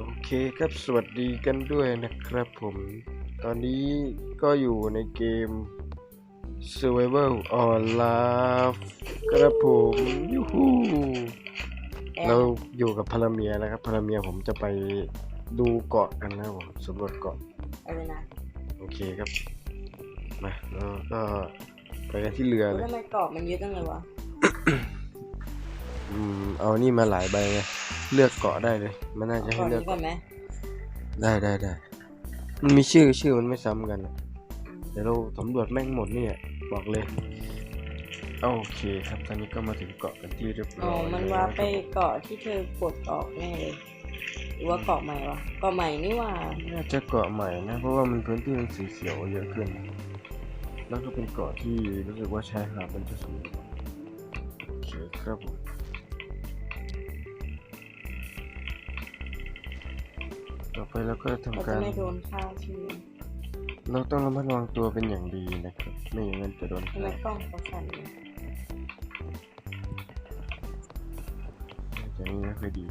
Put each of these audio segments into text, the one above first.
โอเคครับสวัสดีกันด้วยนะครับผม ตอนนี้ก็อยู่ในเกม Survival on Life ครับผมยูฮูเราอยู่กับพลเมียนะครับพลเมียผมจะไปดูเกาะกันนะครับผมสำรวจเกาะอะไรนะโอเคครับมาแล้วก็ไปกันที่เรือเลยทำไมเกาะมันเยอะจังเลยวะ อืมเอานี่มาหลายใบไง เลือกเกาะได้เลย มันน่าจะให้เกาะเลือกนี้ก่อนไหมได้ได้ได้มันมีชื่อชื่อมันไม่ซ้ำกันอะเดี๋ยวเราสำรวจแม่งหมดเนี่ย บอกเลย โอเคครับตอนนี้ก็มาถึงเกาะกันที่เรียบร้อ๋ออยมันว่าไปเกาะที่เธอกดออกแน่เลยหรือว่าเกาะใหม่วะเกาะใหม่นี่ว่าน่าจะเกาะใหม่นะ เพราะว่ามันพื้นที่มันสีเขียวเยอะขึ้น แล้วก็เป็นเกาะที่รู้สึกว่าชายหาดมันจะสูงโอเคครับผม ต่อไปเราก็จะเราทำจะการ ไม่โดนฆ่าใช่ไหมเราต้องระมัดระวังตัวเป็นอย่างดีนะครับ ไม่อย่างนั้นจะโดนทำไมฆ่ากล้องเขาสั่นเนี่ยอย่างนี้ไม่ค่อยดี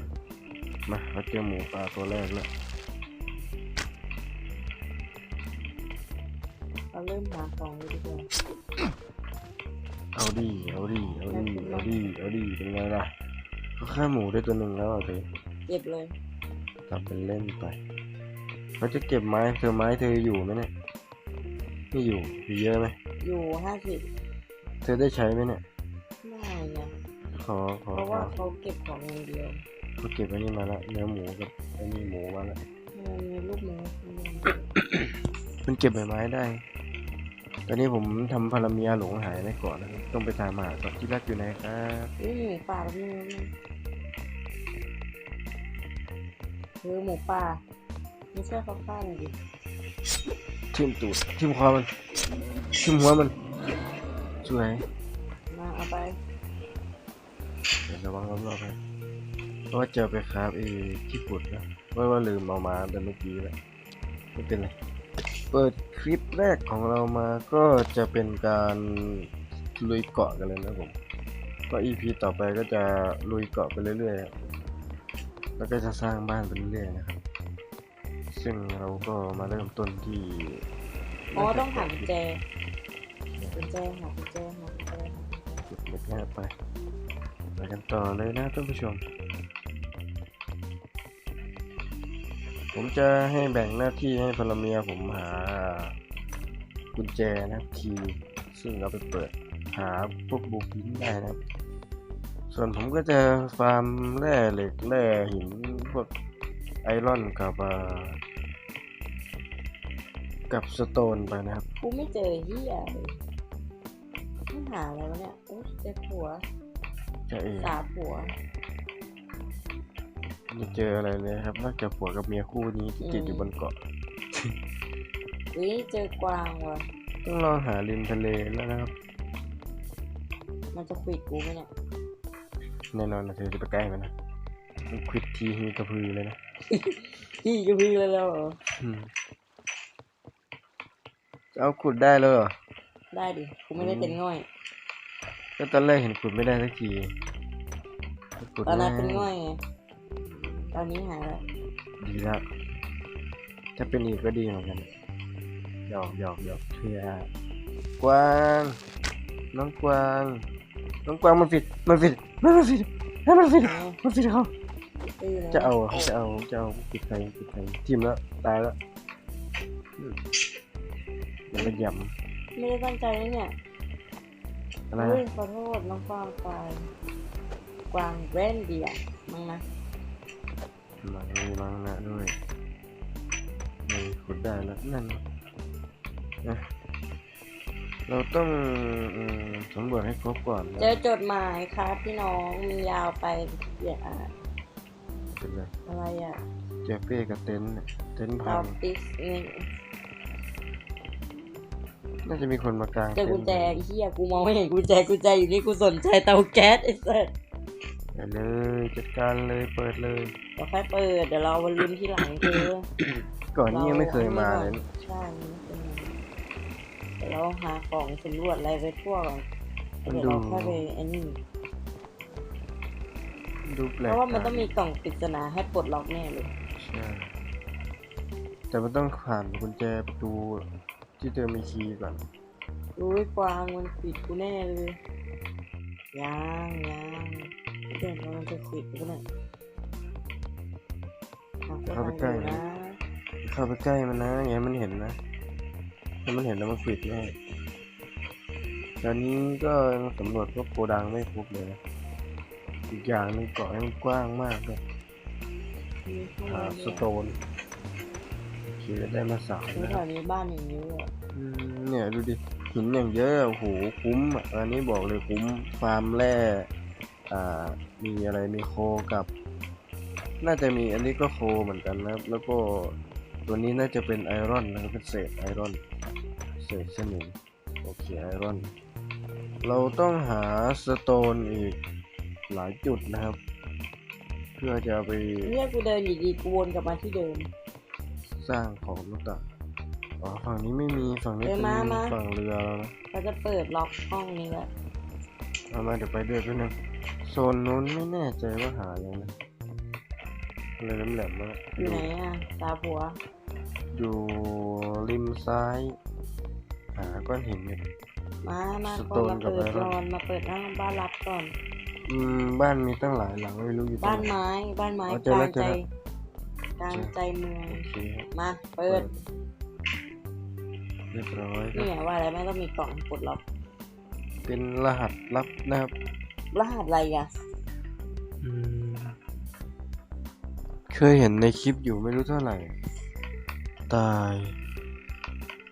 มาเราเจอหมูป่าตัวแรกแล้ว เราเริ่มหาของเลยดีกว่าเอาดี เอาดี เอาดี เอาดี เอาดี เป็นไงล่ะเขาฆ่าหมูได้ตัวหนึ่งแล้วอะเธอเก็บเลย ทำเป็นเล่นไปเขาจะเก็บไม้เธอไม้เธออยู่ไหมเนี่ยไม่อยู่มีเยอะไหมอยู่ห้าสิบเธอได้ใช้ไหมเนี่ยไม่นะขอขอเพราะขอว่าเขาเก็บของอย่างเดียวเขาเก็บไว้นี่มาละเนื้อหมูกับไอ้นี่หมูมาละมันมีลูกหมูมันเก็บใบไม้ได้ ตอนนี้ผมทำพาราเมียหลงหายไปก่อนนะครับต้องไปตามหาก่อนที่รักอยู่ไหนครับนี่หมูป่าแล้วนี่ คือหมูป่าไม่ช่วยเขาฆ่าหน่อยดิทิ่มตูดทิ่มคอมันทิ่มหัวมันสวยมาเอาไปเดี๋ยวระวังรอบๆนะเพราะว่าเจอไปครับไอ้ที่ปุดนะว่าว่าลืมเอามาแต่เมื่อกี้แล้วไม่เป็นไรเปิดคลิปแรกของเรามาก็จะเป็นการลุยเกาะกันเลยนะผมก็ EP ต่อไปก็จะลุยเกาะไปเรื่อยๆครับ แล้วก็จะสร้างบ้านไปเรื่อยๆนะครับ ซึ่งเราก็มาเริ่มต้นที่อ๋อต้องหากุญแจกุญแจหากุญแจหากุญแจจุดเล็กแรกไปไปกันต่อเลยนะท่านผู้ชม ผมจะให้แบ่งหน้าที่ให้พลเมียผมหากุญแจนะครับคีย์ซึ่งเอาไปเปิดหาพวกบุกินได้นะครับ ส่วนผมก็จะฟาร์มแร่เหล็กแร่หินพวกไอรอนกับอ่ากับสโตนไปนะครับ กูไม่เจอเฮียเลยต้องหาอะไรวะเนี่ยโอ้เจอผัวจะเองสาผัว ไม่เจออะไรเลยครับนอกจากผัวกับเมียคู่นี้ที่ติดอยู่บนเกาะอุ้ยเจอกวางว่ะต้องลองหาริมทะเลแล้วนะครับ มันจะควิดกูไหมเนี่ย แน่นอนนะเธอจะไปใกล้มันนะมันควิดทีมีกระพือเลยนะพี่ก็พี่เลยแล้วเหรออืมจะเอาขุดได้เลยเหรอได้ดิกูไม่ได้เป็นง่อย ก็ตอนแรกเห็นขุดไม่ได้สักทีขุดตอนนั้นไม่เป็นง่อยไงตอนนี้หายแล้วดีแล้วถ้าเป็นอีกก็ดีเหมือนกันหยอกหยอกหยอกเพื่อกวาง น้องกวาง น้องกวางมันผิดมันผิดมันผิดให้มันผิดมันผิดเขาตื้อนะจะเอาอะจะเอาจะเอาปิดไฟปิดไฟทิมแล้วตายแล้วอืมเดี๋ยวมันยไม่ได้ตั้งใจนะเนี่ยำอะไรเฮ้ยนะขอโทษน้องกวางตายกวางแว่นเดียมั้งนะมังมีมังนะด้วยมีขุดได้แล้วนั่นนะ เราต้องอืมสำรวจให้ครบก่อนนะเจอจดหมายครับพี่น้องมันยาวไปเดี๋ยวอ่านเป็นไรอะไรอะเจอเป้กับเต็นท์น่ะเต็นท์พัเตางปิสนี่น่าจะมีคนมากางเจอเต็กุนญท์แจไอ้เฮียกูมองไม่เห็นกุญแจกุญแจอยู่นี่กูสนใจเตาแก๊สไอ้สัสไปเลยจัดการเลยเปิดเลยเดี๋ยวค่อยเปิดเดี๋ยวเราวันลืมที่หลังคือก่อนนี้ยังไม่เคยมาเลยนะใช่มันไม่ เคยมาเดี๋ยวเราหาของสำรวจอะไรไปทั่วก่อนเดี๋ยวเราค่อยไปไอ้นี่ดูแปลเพกราะว่ามันตต้องมีกล่องปริศนาให้ปลดล็อกแน่เลยใใช่แต่มันต้องผ่านกุญแจประตูที่เธอมีคีย์ก่อนรู้ไอ้กวางมันปิดกูแน่เลยยังยังเดี๋ยวมันจะปิดกูเนี่ยหาคนเข้าไปใกล้ทางอยู่นะเข้าไปใกล้มันนะอย่าให้มันเห็นนะ ถ้ามันเห็นแล้วมันปิดแน่ตอนนี้ก็สำรวจพวกโกดังไม่ครบเลยนะอีกอย่างหนึงเกาะมันกว้างมากเลยมีข้างหาในสด้วยโตนโอเคได้มาสามคือนะแถครับวนี้บ้านอย่างเยอะอะอืมเนี่ยดูดิหินอย่างเยอะโอ้โหคุ้มอะอันนี้บอกเลยคุ้มฟาร์มแร่อ่ามีอะไรมีโคกับ น่าจะมีอันนี้ก็โคเหมือนกันนะครับแล้วก็ตัวนี้น่าจะเป็นไอรอนนะครับเป็นเศษไอรอน เศษสนิมโอเคไอรอน เราต้องหาสโตนอีกหลายจุดนะครับ เพื่อจะไปเนี่ยกูเดินอยู่ดีกูวนกลับมาที่เดิม สร้างของต่างอ๋อฝั่งนี้ไม่มีฝั่งนี้เป็นมามาฝั่งเรือแล้วนะเราจะเปิดล็อกห้องนี้แหละเอามาเดี๋ยวไปด้วยกันนะโซนนู้นไม่แน่ใจว่าหาอยังนะอะไรแหลมมากอยู่ไหนอะตาผัว อยู่ริมซ้าย หาก้อนหินอยู่มา มาสก่โตอนนมากับเปิดไอรอนก่อนมาเปิดห้องบ้านรับก่อน อืม บ้านมีตั้งหลายหลังไม่รู้อยู่ตรงบ้านไหนไม้ บ้านไม้อ๋อเจอกแล้ลาวงเจอใจแล้วกลางใจเมืองโอเคครับมา เปิด เรียบร้อยครันี่บไงว่าอะไรไม่ต้องมีกล่องปลดล็อก เป็นรหัสลับนะครับ รหัสอะไรอะอืมเคยเห็นในคลิปอยู่ไม่รู้เท่าไหร่ ตาย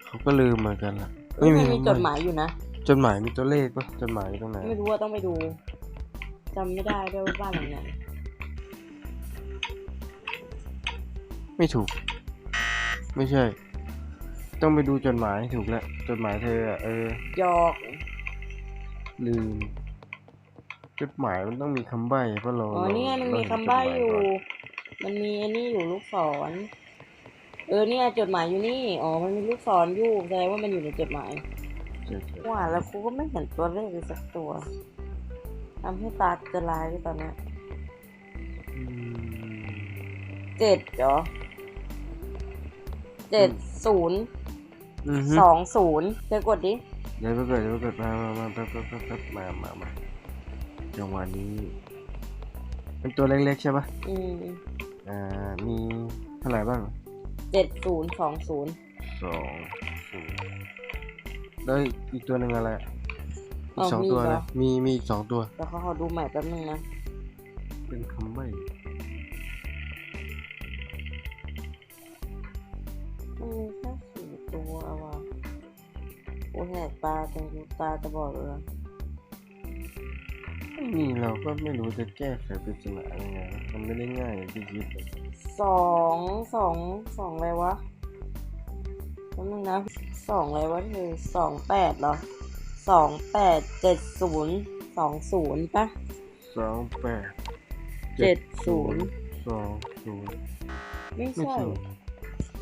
เขาก็ลืมเหมือนกันละ เอ้ยมันมีไจดหมายอยู่นะ จดหมายมีตัวเลขปะจดหมายอยู่ตรงไหนไม่รู้ว่าต้องไปดูจำไม่ได้ด้วยว่าบ้านหลังไหนไม่ถูก ไม่ใช่ ต้องไปดูจดหมายให้ถูกแล้วจดหมายเธออะเออ หยอกลืมจดหมายมันต้องมีคำใบ้เพราะเราอ๋อเรานี่ไงมันเรามีเห็คำใบ้จดหมอยู่ ก่น มันมีอันนี้อยู่ลูกศร เออเนี่ยจดหมายอยู่นี่ อ๋อ มันมีลูกศรอยู่แสดงว่ามันอยู่ในจดหมายใช่ใช่ว่าแล้วครูก็ไม่เห็นตัวเลขเลยสักตัวทำให้ตาจะลายด้วยตอนเนี้ยอืมเจ็ดเหรอเจ็ดศูนย์อือฮึสองศูนย์เดี๋ยวกดดิเดี๋ยวไปเกิดเดี๋ยวไปเกิดมามามาแป๊บแป๊บแป๊บแป๊บมามามาจังหวะนี้ เป็นตัวเล็กๆใช่ปะอืมอ่ามีเท่าไหร่บ้าง เจ็ดศูนย์สองศูนย์สองศูนย์แล้วอีกตัวหนึ่งอะไรอะอีอ๋กอสองมีตัวเหรอนะมีมีอีกสองตัว เดี๋ยวเขาขอดูใหม่แป๊บนึงนะ เป็นคำใบ้มันมีแค่สี่ตัวว่ะโอ้แหกตาจนกูตาจะบอดเลย นี่เราก็ไม่รู้จะแก้ไขปริศนายังไงนะมันไม่ได้ง่ายอย่างที่คิดเลยสองสองสองอะไรวะแป๊บนึงนะสองอะไรวะคือสองแปดเหรอสองแปดเจ็ดศูนย์สองศูนย์ปะสองแปดเจ็ดศูนย์สองศูนย์ไม่ไม่ใช่ถูก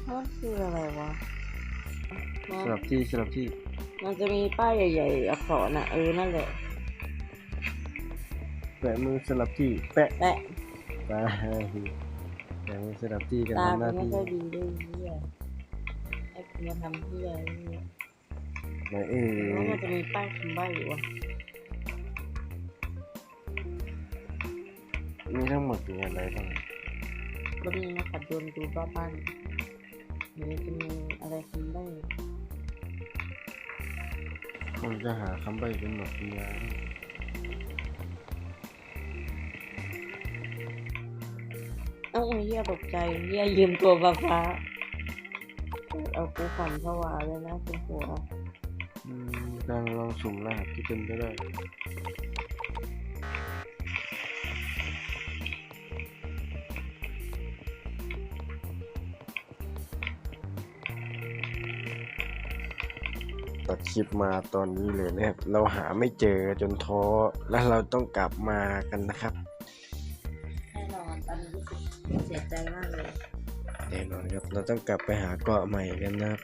มันคืออะไรวะสลับที่สลับที่ มันจะมีป้ายใหญ่ ๆ อักษรอะเออนั่นแหละแปะมือสลับที่แปะแปะไปแปะมือสลับที่กันตาทำหกูน้าไม่ที่ค่อยดีด้วยเฮียไอ้กูมาทำเฮียเนี่ยไหนเออแล้วมันจะมีป้ายคำใบ้อยู่วะมีทั้งหมดมีอะไรบ้างก็มีนะขัดโดนดูบ้าบ้านเดี๋ยวจะมีอะไรคำใบ้ผมจะหาคำใบ้เป็นหมดปัญญ เอ้าเฮียตกใจเฮียยืมตัวฟ้าฟ้าเอากูฝันผวาเลยนะคุณผัวอืมกำลังลองสุ่มรหัสที่เป็นไปได้ตัดคลิปมาตอนนี้เลยนะครับ เราหาไม่เจอจนท้อ แล้วเราต้องกลับมากันนะครับ เราต้องกลับไปหาเกาะใหม่กันนะครับ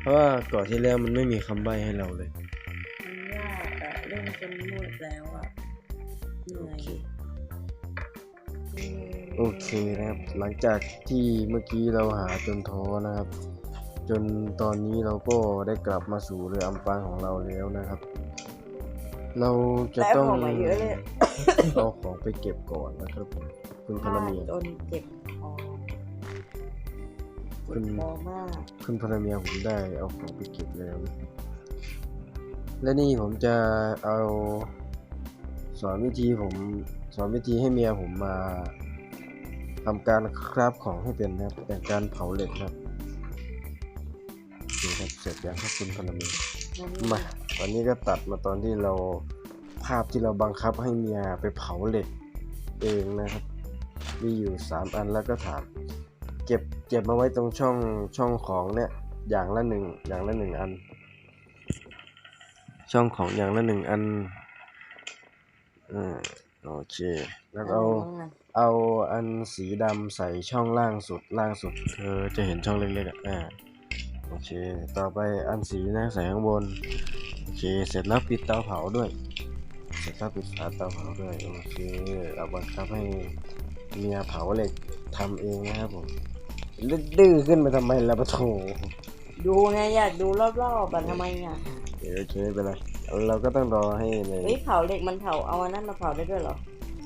เพราะว่าเกาะที่แล้วมันไม่มีคำใบ้ให้เราเลยมันยากอะเล่นจนมืดแล้วอะเหนื่อยโอเคอืมโอโอเคนะครับ หลังจากที่เมื่อกี้เราหาจนท้อนะครับ จนตอนนี้เราก็ได้กลับมาสู่เรืออัมปางของเราแล้วนะครับ เราจะได้ต้องของมาเยอะเลยเอาของไปเก็บก่อนนะครับ คุณพลเมียจนเจ็บ คอคุเจ็ณบคอมากคุณพลเมียผมได้เอาของไปเก็บแล้วนะครับและนี่ผมจะเอาสอนวิธีผมสอนวิธีให้เมียผมมาทำการคราฟของให้เป็นนะครับแต่การเผาเหล็กนะครับโอเคครับเสร็จยังครับคุณพลเมียนั่นมาตอนนี้ก็ตัดมาตอนที่เราภาพที่เราบังคับให้เมียไปเผาเหล็กเองนะครับ มีอยู่สามอันแล้วก็ถาม เก็บเก็บมาไว้ตรงช่องช่องของเนี่ยอย่างละหนึ่งอย่างละหนึ่งอัน ช่องของอย่างละหนึ่งอันอืมโอเค แล้วก็เอานั่นเอาอันสีดำใส่ช่องล่างสุดล่างสุดเธอจะเห็นช่องเล็กๆอะอ่าโอเค ต่อไปอันสีนะใส่ข้างบนโอเค เสร็จแล้วปิดเตาเผาด้วย เสร็จแล้วปิดฝาเตาเผาด้วยโอเคเราบังคับให้เมียเผาเหล็กทำเองนะครับผมแล้ว ดื้อขึ้นมาทำไมล่ะปะโถดูไงอยากดูรอบๆอะทำไมอะโอเคไม่เป็นไรเราก็ต้องรอให้ในเฮ้ยเผาเหล็กมันเผาเอาอันนั้นมาเผาได้ด้วยเหรอ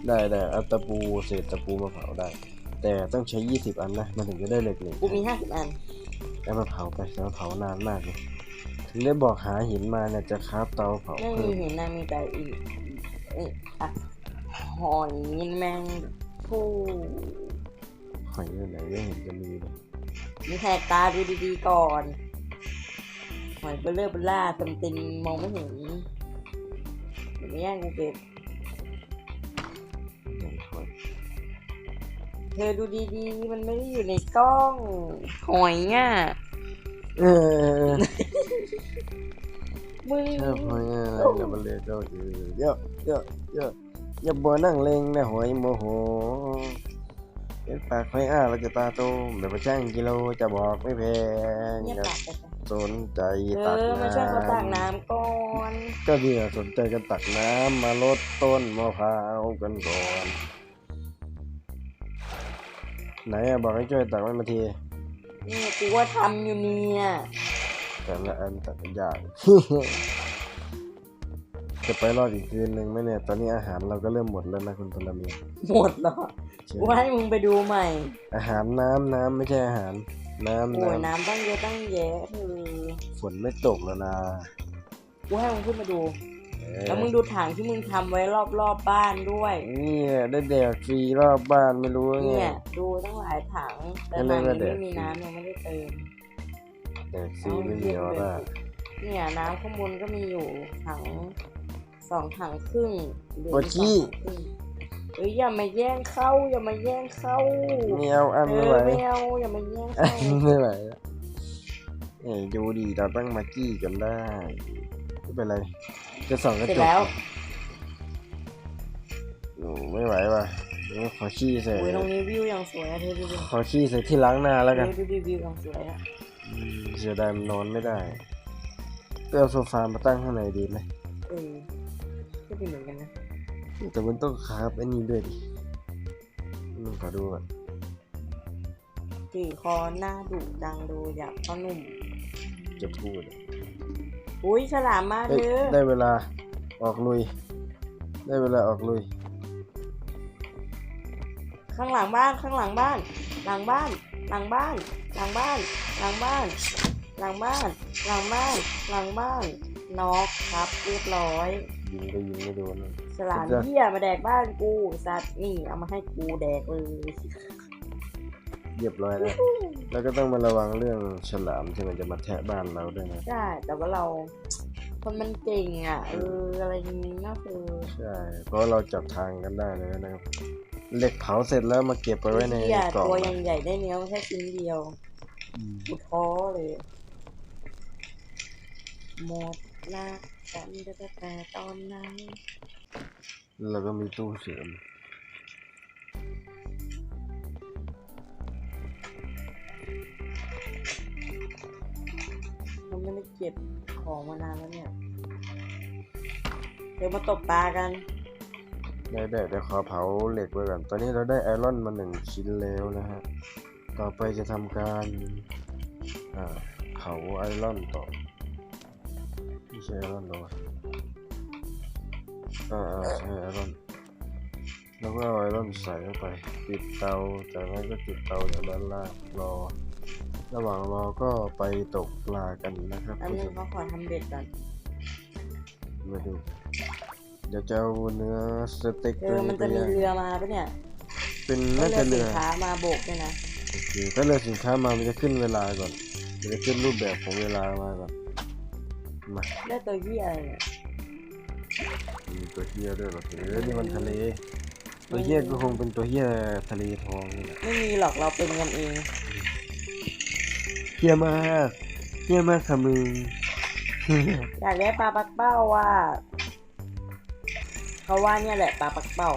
ได้ได้เอาตะปูเศษตะปูมาเผาได้ แต่ต้องใช้ 20 อันนะมันถึงจะได้เหล็กหนึ่งกูมีห้าสิบอันแล้วมาเผาไปแล้วเผานานมากเลยถึงได้บอกหาหินมาเนี่ยจะคราฟเตาเผาไม่มีเพิ่มเห็นนะมีแต่อีกเอ้ยอะหอยแมงผู้ หอยอยู่ไหนไม่เห็นจะมีเลยมีแหกตาดูดีๆก่อน หอยเบลเลอร์เบลล่าเต็มตินมองไม่เห็นเดี๋ยวไม่แย่งกูเก็บไหนหอยเธอดูดีๆ มันไม่ได้อยู่ในกล้อง หอยอะ เออมึงชอบหอยอะไรนะมันเลยก็คือเยอะเยอะเยอะอย่าบ่นั่งเลงนะหอยโมโห เป็นปากหอยอ้าเราจะตาโตแบบว่าช่างกิโลจะบอกไม่แพงเนี่ยครับปากไปสนใจเอตักอมาช่วยเขาตักน้ำน้ำก่อนก็ดีอะสนใจกันตักน้ำมาลดต้นมะพร้าวกันก่อน ไหนอะบอกให้ช่วยตักมันมาทีนี่กูว่าทำอยู่เนี่ยแต่ละอันแต่ละอย่าง จะไปรอดอีกคืนหนึ่งไหมเนี่ย ตอนนี้อาหารเราก็เริ่มหมดแล้วนะคุณพลเมีย หมดเหรอใช่ กูให้มึงไปดูใหม่ อาหารน้ำน้ำไม่ใช่อาหาร น้ำโอ้ยน้น้ำตั้งเยอะตั้งแยะเธอำฝนไม่ตกแล้วนะกูให้มึงขึ้นมาดู เอ้ยแล้วมึงดูถังที่มึงทำไว้รอบๆบบ้านด้วย เนี่ยได้แดกฟรีรอบบ้านไม่รู้ไง เนี่ยดูตั้งหลายถัง แต่นั่ถันงเลยนี้ว่าแดกไม่มีน้ำยังไม่ได้เติม แดกฟรีไม่มีออร่าเนี่ยน้ำข้างบนก็มีอยู่ถังสองถังครึ่งเหลือปวดอีกขี้สองถังครึ่ง เอ้ยอย่ามาแย่งเข้า อย่ามาแย่งเข้าไม่เอาอันเอไม่อไหวไม่เอาอย่ามาแย่งอัเข้านไม่ไหวแล้วเอ้ยดูดีเราตั้งมากี้กันได้ไม่เป็นไรจะส่องกระเสร็จจกแล้วโอ้ไม่ไหวว่ะเดี๋ยวขอขี้ใส่โอ้ยตรงนี้วิวยังสวยอะเธอดูดิขอขี้ใส่ที่ล้างหน้าแล้วกัน ดูดิวิวยังสวยอะอืมเสียดายมันนอนไม่ได้ก็เอาโซฟามาตั้งข้างในดีไหมเออก็ดีเหมือนกันนะ แต่มันต้องคาบไอ้นี่ด้วยดิมึงขอดูก่อนจีคอหน้าดุดังดูอยากพ่อหนุ่ม จะพูดอุ้ยฉลามมากเอ้เธยอได้เวลาออกลุย ได้เวลาออกลุย ข้างหลังบ้านข้างหลังบ้าน หลังบ้าน หลังบ้าน หลังบ้าน หลังบ้าน หลังบ้าน หลังบ้าน หลังบ้าน น็อกครับเรียบร้อย ยิงก็ยิงไม่โดนนะฉลามสุดยอดเหี้ยมาแดกบ้านกูสัตว์นี่เอามาให้กูแดกเลยเรียบร้อยแล้วแล้วก็ต้องมาระวังเรื่องฉลามที่มันจะมาแทะบ้านเราด้วยนะใช่แต่ว่าเรา คนมันเก่งอะเอออะไรอย่างนี้ก็คือใช่เพราะเราจับทางกันได้เลยนะครับเหล็กเผาเสร็จแล้วมาเก็บไปไว้ในเหี้ยกล่องตัวนะยังใหญ่ได้เนื้อแค่ชิ้นเดียวอืมกูท้อเลยหมดละ กันแต่แต่ตอนนั้นแล้วก็มีตู้เสริมมันไม่ได้เก็บของมานานแล้วเนี่ย เดี๋ยวมาตบปลากันได้ได้เดี๋ยวขอเผาเหล็กไว้ก่อน ตอนนี้เราได้ไอรอนมาหนึ่งชิ้นแล้วนะฮะ ต่อไปจะทำการอ่าเผาไอรอนต่อไม่ ใช่ไอรอนหรอวะอ่าอ่าใช่ไอรอนแล้วก็เอาไอรอนใส่เข้าไปปิดเตาจากนั้นก็จุดเตาจากด้านล่างรอ ระหว่างรอก็ไปตกปลากันนะครับอันผู้นี้ชม เขาขอทำเบ็ดก่อนมาดู เดี๋ยวจะเอาเนื้อสเต็กเอตัวอนี้มันจะมีเรือมาปะเนี่ยเป็นน่าเรือสินค้ามาโบกด้วยนะโอเคถ้าเรือสินค้ามามันจะขึ้นเวลาก่อนมันจะขึ้นรูปแบบของเวลามาก่อน มาได้ตัวยี่อะไรเนี่ยมีตัวเฮียด้วยเหรอเออนี่มันทะเล ตัวเฮียก็คงเป็นตัวเฮียทะเลทองนี่แหละไม่มีหรอกเราเป็นกันเองเฮียมากเฮียมากค่ะมึง อยากได้ปลาปักเป้าว่า เขาว่าเนี่ยแหละปลาปักเป้า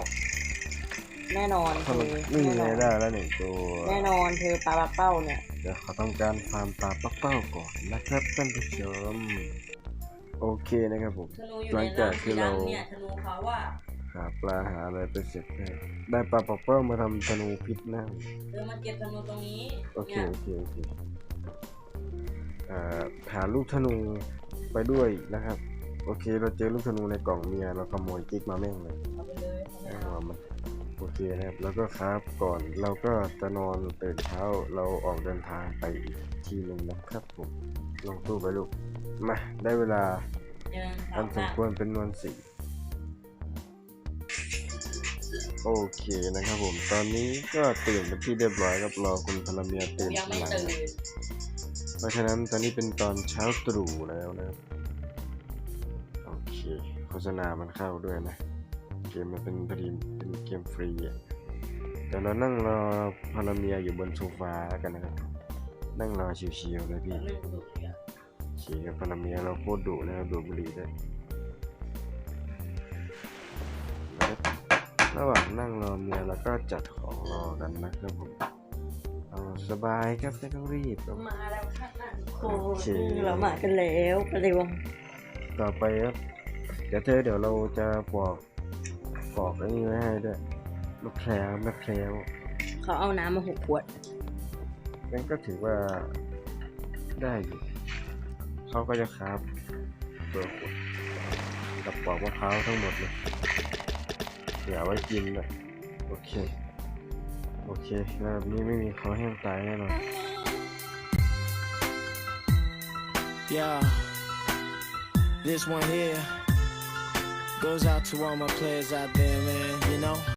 แน่นอนเธอนี่แน่ไงนอนได้แล้วหนึ่งตัวแน่นอนเธอปลาปักเป้าเนี่ย เดี๋ยวเขาต้องการฟาร์มปลาปักเป้าก่อนนะครับท่านผู้ชม โอเคนะครับผม ธนูอยู่หลัในงจากที่เราเนี่ยธนูเขาว่าหาปลาหาอะไรไปเสร็จแล้วได้ปลาปักเป้ามาทำธนูพิษนะเธอมาเก็บธนูตรงนี้โอเคเนี่ยโอเคโอเคอ่าหาลูกธนูไปด้วยนะครับ โอเคเราเจอลูกธนูในกล่องเมียเราขโมยกิ๊กมาแม่งเลยเอาไปเลยเอาไปเอาเอามามันโอเคนะครับ แล้วก็ครับก่อนเราก็จะนอนตื่นเช้าเราออกเดินทางไปอีกทีหนึ่งนะครับผมลงตู้ไปลูก มาได้เวลาเดินอันสสามมควรเป็นนวลสีโอเคนะครับผม ตอนนี้ก็ตื่นเป็นที่เรียบร้อยครับรอคุณพลเมียตื่นยังทีไม่หลังตื่นเพราะฉะนั้นตอนนี้เป็นตอนเช้าตรู่แล้วนะครับโอเคโฆษณามันเข้าด้วยนะ เกมมันเป็นพอดีเป็นเกมฟรีอะเดี๋ยวเรานั่งรอพลเมียอยู่บนโซฟากันนะครับ นั่งรอชิวๆเลยพี่ ไม่ตื่นอะโอเคครับพลเมียเราโคตรดุนะครับดูดบุหรี่ด้วยระหว่างนั่งรอเมียแล้วก็จัดของรอกันนะครับผมเอาสบายครับไม่ต้องรีบครับมาแล้วค่ะโอ้โอเคเรามากันแล้วไปเร็วต่อไปครับเดี๋ยวเธอเดี๋ยวเราจะปอกปอกไอ้นี่ไว้ให้ด้วยมะแพร้าวมะแพร้วเขาเอาน้ำมาหกขวดนั่นก็ถือว่าได้อยู่ เขาก็จะคราบตัวขวดกับปอกมะพร้าวทั้งหมดเลยเดี๋ยวเอไว้กินเลยโอเค โอเคแบบนี้ไม่มีคอแห้งตายแน่นอน Yeah, this one here goes out to all my players out there, man. You know.